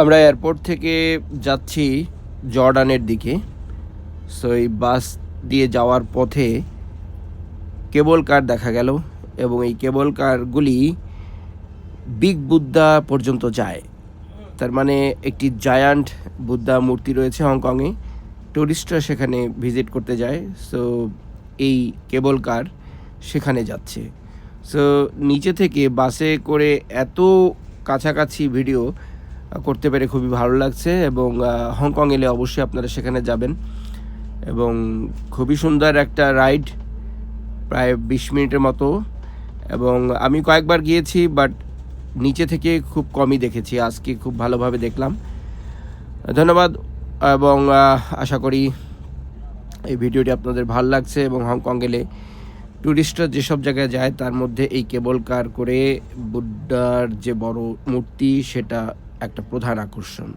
আমরা এয়ারপোর্ট থেকে যাচ্ছি জর্ডানের দিকে। সো এই বাস দিয়ে যাওয়ার পথে কেবল কার দেখা গেল এবং এই কেবল কারগুলি বিগ বুদ্ধা পর্যন্ত যায়। তার মানে একটি জায়ান্ট বুদ্ধা মূর্তি রয়েছে হংকংয়ে টুরিস্টরা সেখানে ভিজিট করতে যায়। সো এই কেবল কার সেখানে যাচ্ছে। সো নিচে থেকে বাসে করে এত কাছাকাছি ভিডিও করতে পেরে খুবই ভালো লাগছে এবং হংকং এলে অবশ্যই আপনারা সেখানে যাবেন। এবং খুবই সুন্দর একটা রাইড, প্রায় বিশ মিনিটের মতো। এবং আমি কয়েকবার গিয়েছি, বাট নিচে থেকে খুব কমই দেখেছি। আজকে খুব ভালোভাবে দেখলাম। ধন্যবাদ, এবং আশা করি এই ভিডিওটি আপনাদের ভালো লাগছে এবং হংকং গেলে ট্যুরিস্টরা যেসব জায়গায় যায়, তার মধ্যে এই কেবল কার করে বুদ্ধার যে বড় মূর্তি, সেটা একটা প্রধান আকর্ষণ।